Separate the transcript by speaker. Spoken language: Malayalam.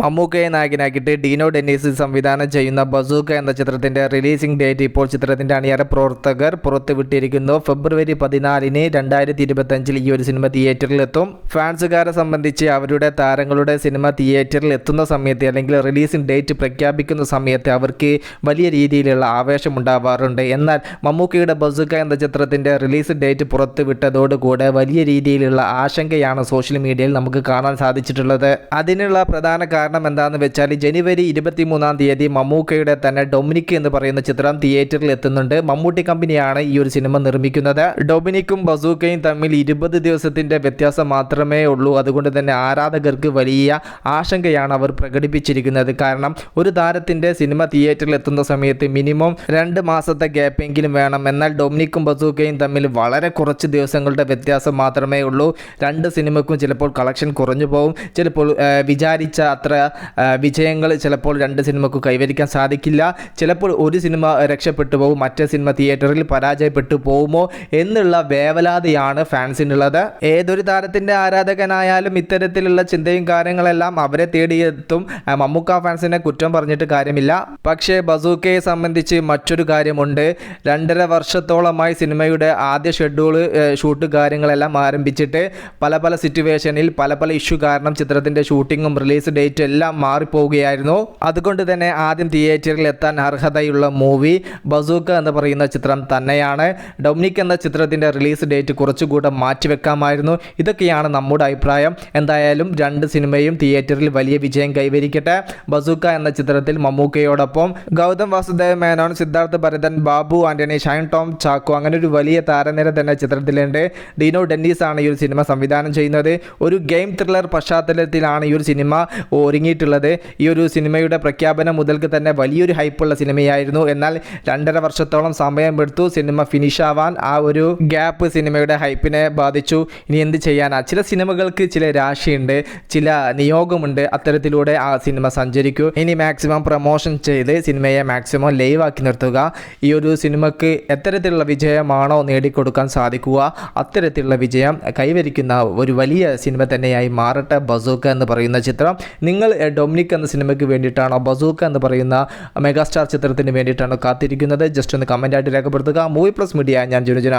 Speaker 1: മമ്മൂക്കയെ നായകനാക്കിയിട്ട് ഡീനോ ഡെന്നീസ് സംവിധാനം ചെയ്യുന്ന ബസൂക്ക എന്ന ചിത്രത്തിന്റെ റിലീസിംഗ് ഡേറ്റ് ഇപ്പോൾ ചിത്രത്തിന്റെ അണിയറ പ്രവർത്തകർ പുറത്തുവിട്ടിരിക്കുന്നു. ഫെബ്രുവരി പതിനാലിന് രണ്ടായിരത്തി ഇരുപത്തഞ്ചിൽ ഈ ഒരു സിനിമ തിയേറ്ററിലെത്തും. ഫാൻസുകാരെ സംബന്ധിച്ച് അവരുടെ താരങ്ങളുടെ സിനിമ തിയേറ്ററിൽ എത്തുന്ന സമയത്ത് അല്ലെങ്കിൽ റിലീസിംഗ് ഡേറ്റ് പ്രഖ്യാപിക്കുന്ന സമയത്ത് അവർക്ക് വലിയ രീതിയിലുള്ള ആവേശം ഉണ്ടാവാറുണ്ട് എന്നാൽ മമ്മൂക്കയുടെ ബസൂക്ക എന്ന ചിത്രത്തിന്റെ റിലീസ് ഡേറ്റ് പുറത്തുവിട്ടതോടുകൂടെ വലിയ രീതിയിലുള്ള ആശങ്കയാണ് സോഷ്യൽ മീഡിയയിൽ നമുക്ക് കാണാൻ സാധിച്ചിട്ടുള്ളത്. അതിനുള്ള പ്രധാന കാരണം എന്താണെന്ന് വെച്ചാൽ ജനുവരി ഇരുപത്തി മൂന്നാം തീയതി മമ്മൂക്കയുടെ തന്നെ ഡൊമിനിക് എന്ന് പറയുന്ന ചിത്രം തിയേറ്ററിൽ എത്തുന്നുണ്ട്. മമ്മൂട്ടി കമ്പനിയാണ് ഈ ഒരു സിനിമ നിർമ്മിക്കുന്നത്. ഡൊമിനിക്കും ബസൂക്കയും തമ്മിൽ ഇരുപത് ദിവസത്തിന്റെ വ്യത്യാസം മാത്രമേ ഉള്ളൂ. അതുകൊണ്ട് തന്നെ ആരാധകർക്ക് വലിയ ആശങ്കയാണ് അവർ പ്രകടിപ്പിച്ചിരിക്കുന്നത്. കാരണം ഒരു താരത്തിന്റെ സിനിമ തിയേറ്ററിൽ എത്തുന്ന സമയത്ത് മിനിമം രണ്ട് മാസത്തെ ഗ്യാപ്പെങ്കിലും വേണം. എന്നാൽ ഡൊമിനിക്കും ബസൂക്കയും തമ്മിൽ വളരെ കുറച്ച് ദിവസങ്ങളുടെ വ്യത്യാസം മാത്രമേ ഉള്ളൂ. രണ്ട് സിനിമക്കും ചിലപ്പോൾ കളക്ഷൻ കുറഞ്ഞു പോകും ചിലപ്പോൾ വിചാരിച്ച അത്ര വിജയങ്ങൾ ചിലപ്പോൾ രണ്ട് സിനിമക്ക് കൈവരിക്കാൻ സാധിക്കില്ല. ചിലപ്പോൾ ഒരു സിനിമ രക്ഷപ്പെട്ടു പോകും മറ്റേ സിനിമ തിയേറ്ററിൽ പരാജയപ്പെട്ടു പോകുമോ എന്നുള്ള വേവലാതിയാണ് ഫാൻസിനുള്ളത്. ഏതൊരു താരത്തിന്റെ ആരാധകനായാലും ഇത്തരത്തിലുള്ള ചിന്തയും കാര്യങ്ങളെല്ലാം അവരെ തേടിയെത്തും. മമ്മൂക്ക ഫാൻസിനെ കുറ്റം പറഞ്ഞിട്ട് കാര്യമില്ല. പക്ഷേ ബസൂക്കയെ സംബന്ധിച്ച് മറ്റൊരു കാര്യമുണ്ട്. രണ്ടര വർഷത്തോളമായി സിനിമയുടെ ആദ്യ ഷെഡ്യൂൾ ഷൂട്ട് കാര്യങ്ങളെല്ലാം ആരംഭിച്ചിട്ട് പല പല സിറ്റുവേഷനിൽ പല പല ഇഷ്യൂ കാരണം ചിത്രത്തിന്റെ ഷൂട്ടിങ്ങും റിലീസ് ഡേറ്റും എല്ലാം മാറിപ്പോവുകയായിരുന്നു. അതുകൊണ്ട് തന്നെ ആദ്യം തിയേറ്ററിൽ എത്താൻ അർഹതയുള്ള മൂവി ബസൂക്ക എന്ന് പറയുന്ന ചിത്രം തന്നെയാണ്. ഡൊമിനിക് എന്ന ചിത്രത്തിന്റെ റിലീസ് ഡേറ്റ് കുറച്ചുകൂടെ മാറ്റിവെക്കാമായിരുന്നു. ഇതൊക്കെയാണ് നമ്മുടെ അഭിപ്രായം. എന്തായാലും രണ്ട് സിനിമയും തിയേറ്ററിൽ വലിയ വിജയം കൈവരിക്കട്ടെ. ബസൂക്ക എന്ന ചിത്രത്തിൽ മമ്മൂക്കയോടൊപ്പം ഗൗതം വാസുദേവ് മേനോൻ സിദ്ധാർത്ഥ് ഭരതൻ ബാബു ആന്റണി ഷൈൻ ടോം ചാക്കോ അങ്ങനെ ഒരു വലിയ താരനിര തന്നെ ചിത്രത്തിലുണ്ട്. ഡീനോ ഡെന്നീസ് ആണ് ഈ ഒരു സിനിമ സംവിധാനം ചെയ്യുന്നത്. ഒരു ഗെയിം ത്രില്ലർ പശ്ചാത്തലത്തിലാണ് ഈ ഒരു സിനിമ ഒരുങ്ങിയിട്ടുള്ളത്. ഈ ഒരു സിനിമയുടെ പ്രഖ്യാപനം മുതൽക്ക് തന്നെ വലിയൊരു ഹൈപ്പുള്ള സിനിമയായിരുന്നു. എന്നാൽ രണ്ടര വർഷത്തോളം സമയം സമയമെടുത്തു സിനിമ ഫിനിഷ് ആവാൻ ആ ഒരു ഗ്യാപ്പ് സിനിമയുടെ ഹൈപ്പിനെ ബാധിച്ചു. ഇനി എന്ത് ചെയ്യാനാ? ചില സിനിമകൾക്ക് ചില രാശിയുണ്ട് ചില നിയോഗമുണ്ട് അത്തരത്തിലൂടെ ആ സിനിമ സഞ്ചരിക്കൂ. ഇനി മാക്സിമം പ്രൊമോഷൻ ചെയ്ത് സിനിമയെ മാക്സിമം ലൈവ് ആക്കി നിർത്തുക. ഈ ഒരു സിനിമക്ക് എത്തരത്തിലുള്ള വിജയമാണോ നേടിക്കൊടുക്കാൻ സാധിക്കുക? അത്തരത്തിലുള്ള വിജയം കൈവരിക്കുന്ന ഒരു വലിയ സിനിമ തന്നെയായി മാറട്ടെ ബസൂക്ക എന്ന് പറയുന്ന ചിത്രം. നിങ്ങൾ എ, ഡൊമിനിക് എന്ന സിനിമയ്ക്ക് വേണ്ടിയിട്ടാണോ ബസൂക്ക എന്ന് പറയുന്ന മെഗാസ്റ്റാർ ചിത്രത്തിന് വേണ്ടിയിട്ടാണോ കാത്തിരിക്കുന്നത്? ജസ്റ്റ് ഒന്ന് കമന്റായിട്ട് രേഖപ്പെടുത്തുക. മൂവി പ്ലസ് മീഡിയ ഞാൻ ജുനുജന